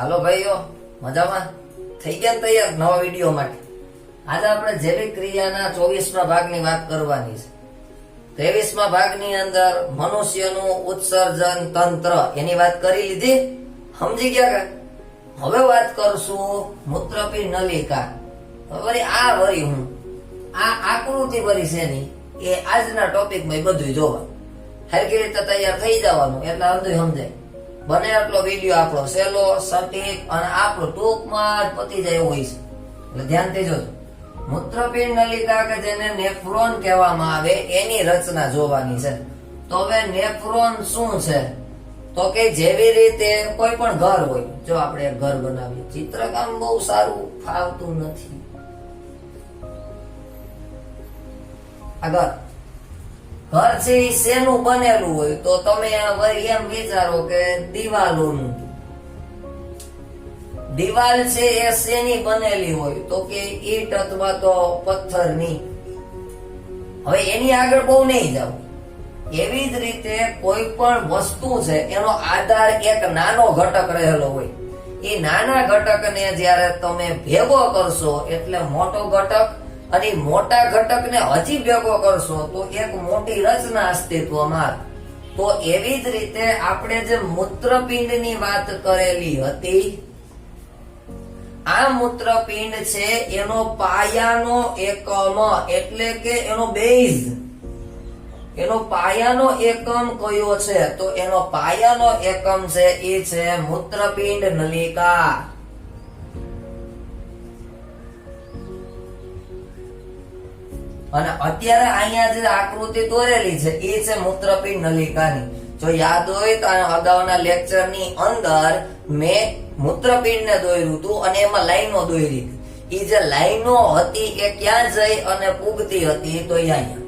હાલો ભાઈઓ, મજામાં? થઈ ગયા તૈયાર નવા વીડિયો માટે. આજે આપણે જૈવિક ક્રિયાના ચોવીસમા ભાગની વાત કરવાની છે. ત્રેવીસમા ભાગની અંદર મનુષ્યનું ઉત્સર્જન તંત્ર, એની વાત કરી લીધી? સમજી ગયા કે? હવે વાત કરશું મૂત્રપી નલિકા. ભરી આ વળી હું, આ આકૃતિ ભરી છે ની એ આજના ટોપિકમાં બધું જોવા હરકી રીતે તૈયાર થઈ જવાનું, એટલે અંધું સમજાય. બને એટલો વીડિયો આપણો સહેલો સટીક અને આપણો ટૂંકમાં જ પતી જાય હોય છે. એટલે ધ્યાનથી જોજો. મૂત્રપિંડ નલિકા કે જેને નેફ્રોન કહેવામાં આવે, એની રચના જોવાની છે. તો હવે નેફ્રોન શું છે? તો કે જેવી રીતે કોઈ પણ ઘર હોય, જો આપણે ઘર બનાવીએ, ચિત્રકામ બહુ સારું ફાવતું નથી. આ ઘર ઘર શેનું બનેલું હોય તો તમે એમ વિચારો કે દિવાલોનું. દિવાલ છે એ શેની બનેલી હોય તો કે ઈટ અથવા તો પથ્થરની. હવે એની આગળ બહુ નહીં જાવ એવી જ રીતે કોઈ પણ વસ્તુ છે એનો આધાર એક નાનો ઘટક રહેલો હોય. એ નાના ઘટકને જ્યારે તમે ભેગો કરશો એટલે મોટો ઘટક અને મોટા ઘટકને હજી ભેગો કરશો તો એક મોટી રચના અસ્તિત્વમાં તો એવી જ રીતે આપણે જે મૂત્રપિંડની વાત કરેલી હતી, આ મૂત્રપિંડ છે એનો પાયાનો એકમ, એટલે કે એનો બેઝ. એનો પાયાનો એકમ કયો છે? તો એનો પાયાનો એકમ છે એ છે મૂત્રપિંડ નલિકા. અને અત્યારે અહીંયા જે આકૃતિ દોરેલી છે, એ છે મૂત્રપિંડ નલિકાની. જો યાદ હોય તો અગાઉના લેક્ચરની અંદર મેં મૂત્રપિંડને દોર્યું હતું અને એમાં લાઈનો દોરી એ જે લાઈનો હતી એ ક્યાં જઈ અને પૂગતી હતી તો અહીંયા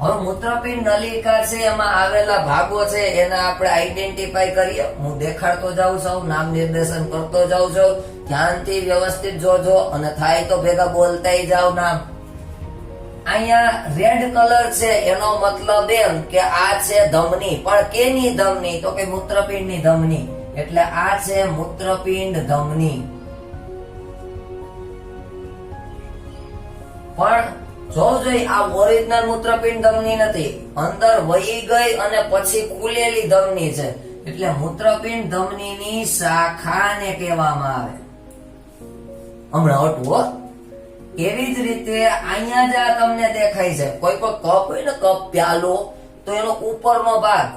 હવે મૂત્રપિંડ નલિકા છે, એમાં આવેલા ભાગો છે, એને આપણે આઈડેન્ટિફાઈ કરીએ. હું દેખાડતો જાઉં છું, નામ નિર્દેશન કરતો જાઉં છું. ધ્યાનથી વ્યવસ્થિત જોજો અને થાય તો ભેગા બોલતા જાવ નામ. અહીંયા રેડ કલર છે, એનો મતલબ એમ કે આ છે ધમની. પણ કેની ધમની? તો કે મૂત્રપિંડની ધમની. એટલે આ છે મૂત્રપિંડ ધમની. પણ જો જોઈ, આ ઓરિજિનલ મૂત્રપિંડ ધમની નથી. અંદર વહી ગઈ અને પછી ખુલેલી ધમની છે. એટલે મૂત્રપિંડ ધમનીની શાખાને કહેવામાં આવે. હમણાં હટવું હો. એવી જ રીતે અહીંયા જ તમને દેખાય છે. કોઈ પણ કપ હોય ને, કપ પ્યાલો, તો એનો ઉપરનો ભાગ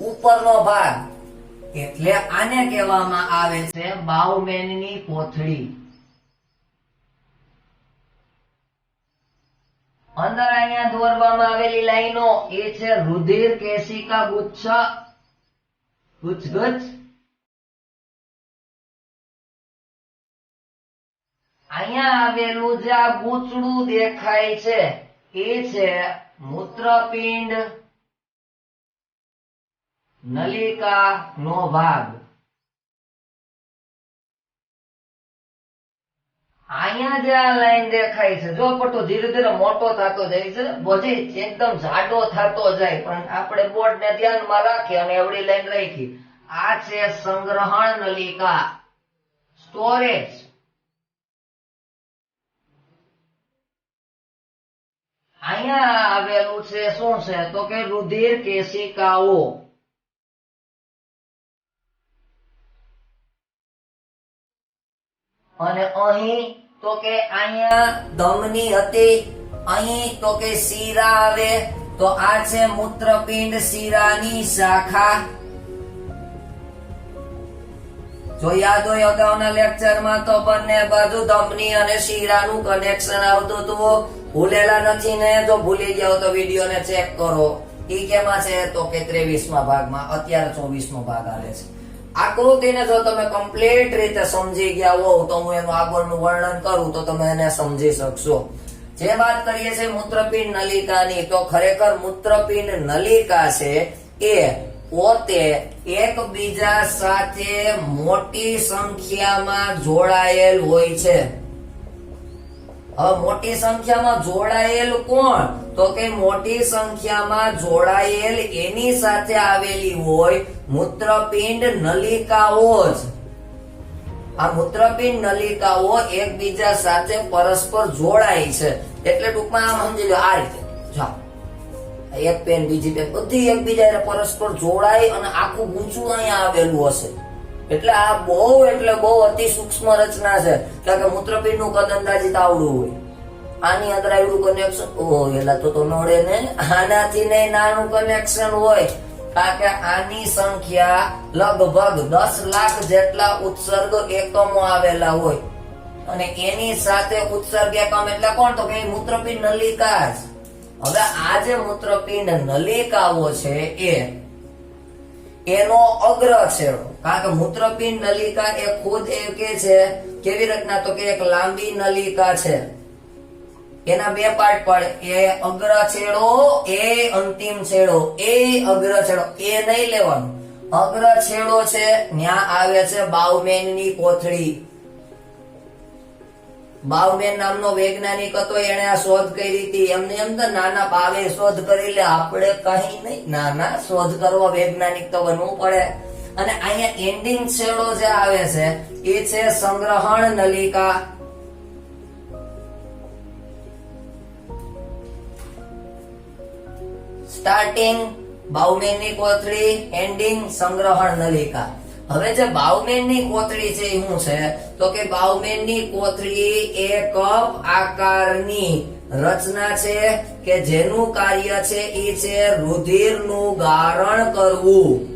ઉપરનો ભાગ એટલે આને કહેવામાં આવે છે બાઉમેનની કોથળી. અંદર અહીંયા દોરવામાં આવેલી લાઈનો એ છે રુધિર કેશિકા ગુચ્છ. ગુચ્છ ગુચ્છ. અહીંયા આવેલું જે આ ગૂંચડું દેખાય છે, એ છે મૂત્રપિંડ નલિકા નો ભાગ. અહીંયા જે આ લાઈન દેખાય છે, જો પટ્ટો ધીરે ધીરે મોટો થતો જાય છે, બધી એકદમ જાડો થતો જાય, પણ આપણે બોર્ડ ને ધ્યાનમાં રાખી અને એવડી લાઈન રાખી. આ છે સંગ્રહણ નલિકા. સ્ટોરેજ. અહીંયા આવેલું છે શું છે તો કે રુધિર કેશિકાઓ અને અહીં તો કે અહીંયા ધમની હતી અહીં તો કે શીરા આવે તો આ છે મૂત્રપિંડ શીરાની શાખા જો યાદ હોય અગાઉના લેક્ચરમાં તો બંને બાજુ ધમની અને શીરાનું કનેક્શન આવતું હતું ભૂલેલા નથી ને જો ભૂલી જાઓ તો વીડિયો ને ચેક કરો. ઈ કેમાં છે? તો કે ત્રેવીસમાં ભાગમાં. અત્યારે ચોવીસ નો ભાગ આવે છે. આકૃતિને જો તમે કમ્પ્લીટ રીતે સમજી ગયા હોવ તો હું એનું આગળનું વર્ણન કરું તો તમે એને સમજી શકશો. જે વાત કરીએ છીએ મૂત્રપિંડ નલિકાની, તો ખરેખર મૂત્રપિંડ નલિકા છે એ પોતે એકબીજા સાથે મોટી સંખ્યામાં જોડાયેલ હોય છે. હવે મોટી સંખ્યામાં જોડાયેલ કોણ? તો કે મોટી સંખ્યામાં જોડાયેલ એની સાથે આવેલી હોય મૂત્રપિંડ નલિકાઓ જ. આ મૂત્રપિંડ નલિકાઓ એકબીજા સાથે પરસ્પર જોડાય છે. એટલે ટૂંકમાં આમ સમજી લો, આ રીતે. એક પેન, બીજી પેન, બધી એકબીજા હારે પરસ્પર જોડાય અને આખું ગૂંચું અહીંયા આવેલું હશે. એટલે આ બહુ એટલે બહુ અતિ સૂક્ષ્મ રચના છે. કારણ કે મૂત્રપિંડનું કદ અંદાજિત આવડું હોય. આની અંદર આવડું કનેક્શન ઓહો, એલા તો તો નડે ને. આનાથી ને નાનું કનેક્શન હોય. કારણ કે આની સંખ્યા લગભગ દસ લાખ જેટલા ઉત્સર્ગ એકમો આવેલા હોય. અને એની સાથે ઉત્સર્ગ એકમ એટલે કોણ? તો કે મૂત્રપિંડ નલિકા જ. હવે આ જે મૂત્રપિંડ નલિકાઓ છે, એ એનો અગ્ર છેડો કારણ કે મૂત્રપિંડ નલિકા એ ખુદ એ કે છે, કેવી રીતના તો કે એક લાંબી નલિકા છે. એના બે પાર્ટ પડે. એ અગ્ર છેડો, એ અંતિમ છેડો. એ અગ્ર છેડો. એ નહીં લેવાનું. અગ્ર છેડો છે ત્યાં આવે છે બાઉમેનની કોથળી. બાઉમેન નામનો વૈજ્ઞાનિક હતો એને આ શોધ કરી હતી. એમને એમ તો નાના બાવે શોધ કરી લે. આપણે કઈ નહીં. નાના શોધ કરવો વૈજ્ઞાનિક તો બનવું પડે. અને અહીંયા એન્ડિંગ છેડો જે આવે છે, એ છે સંગ્રહણ નલિકા. સ્ટાર્ટિંગ બાઉમેનની કોથળી એન્ડિંગ સંગ્રહણ નલિકા. હવે જે બાઉમેનની કોથળી છે એ શું છે? તો કે બાઉમેનની કોથળી એ કપ આકારની રચના છે કે જેનું કાર્ય છે એ છે રુધિરનું ગારણ કરવું.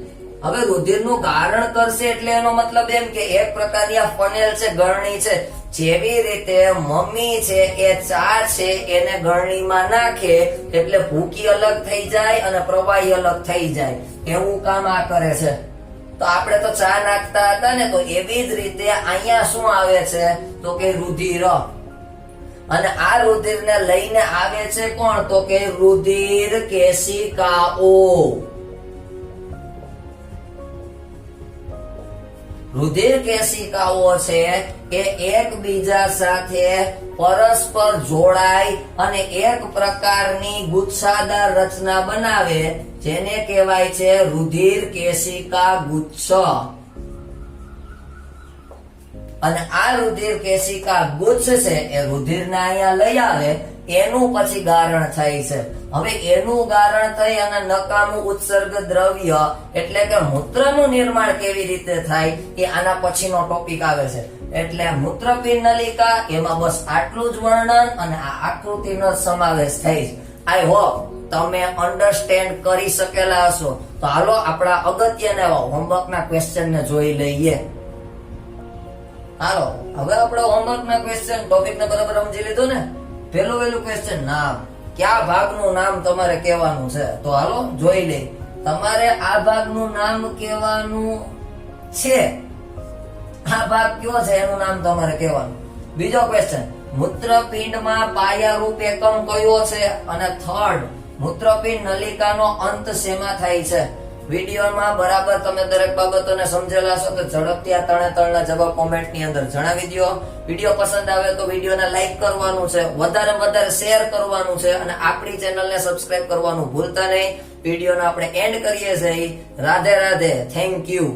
હવે રુધિરનું ગારણ કરશે એટલે એનો મતલબ એમ કે એક પ્રકારની આ ફનેલ છે, ગરણી છે. જેવી રીતે મમ્મી છે, એ ચા છે, એને ગરણીમાં નાખે એટલે ભૂકી અલગ થઈ જાય અને પ્રવાહી અલગ થઈ જાય. એવું કામ આ કરે છે. તો આપણે તો ચા નાખતા હતા ને, તો એવી જ રીતે અહીંયા શું આવે છે? તો કે રુધિર. અને આ રુધિર ને લઈને આવે છે કોણ? તો કે રુધિર કેશિકાઓ. રુધિર કેશિકાઓ છે એ એકબીજા સાથે પરસ્પર જોડાય અને એક પ્રકારની ગુચ્છાદાર રચના બનાવે, જેને કહેવાય છે રુધિર કેશિકા ગુચ્છ. અને આ રુધિર કેશિકા ગુચ્છ છે એ રુધિરને અહીંયા લઈ આવે એનું પછી ગારણ થાય છે. હવે એનું ગારણ થઈ અને નકામું ઉત્સર્ગ દ્રવ્ય એટલે કે મૂત્રનું નિર્માણ કેવી રીતે થાય એ આના પછીનો ટોપિક આવે છે. એટલે મૂત્રપિંડ નલિકા, એમાં બસ આટલું જ વર્ણન અને આ આકૃતિનો સમાવેશ થાય છે. આઈ હોપ તમે અન્ડરસ્ટેન્ડ કરી શકેલા હશો. તો હાલો આપણા હોમવર્કના ક્વેશ્ચન ને જોઈ લઈએ. હાલો, હવે આપણે હોમવર્ક ના ક્વેશ્ચન ટોપિક ને બરાબર સમજી લીધું ને? પેલું પેલું ક્વેશ્ચન નામ. કયા ભાગનું નામ તમારે કહેવાનું છે? તો હાલો, જોઈ લઈ તમારે આ ભાગનું નામ કહેવાનું છે. આ ભાગ કયો છે? એનું નામ તમારે કહેવાનું. બીજો ક્વેશ્ચન મૂત્રપિંડમાં પાયારૂપ એકમ કયો છે? અને થર્ડ મૂત્રપિંડ નલિકાનો અંત શેમાં થાય છે? વિડીયોમાં બરાબર તમે દરેક બાબતોને સમજેલા છો તો ઝડપથી આ ત્રણે ત્રણના જવાબ કોમેન્ટની અંદર જણાવી દો વીડિયો પસંદ આવે તો વિડીયોને લાઈક કરવાનું છે, વધારે વધારે શેર કરવાનું છે અને આપણી ચેનલને સબસ્ક્રાઇબ કરવાનું ભૂલતા નહીં. વિડીયોને આપણે એન્ડ કરીએ છીએ. Radhe Radhe, thank you.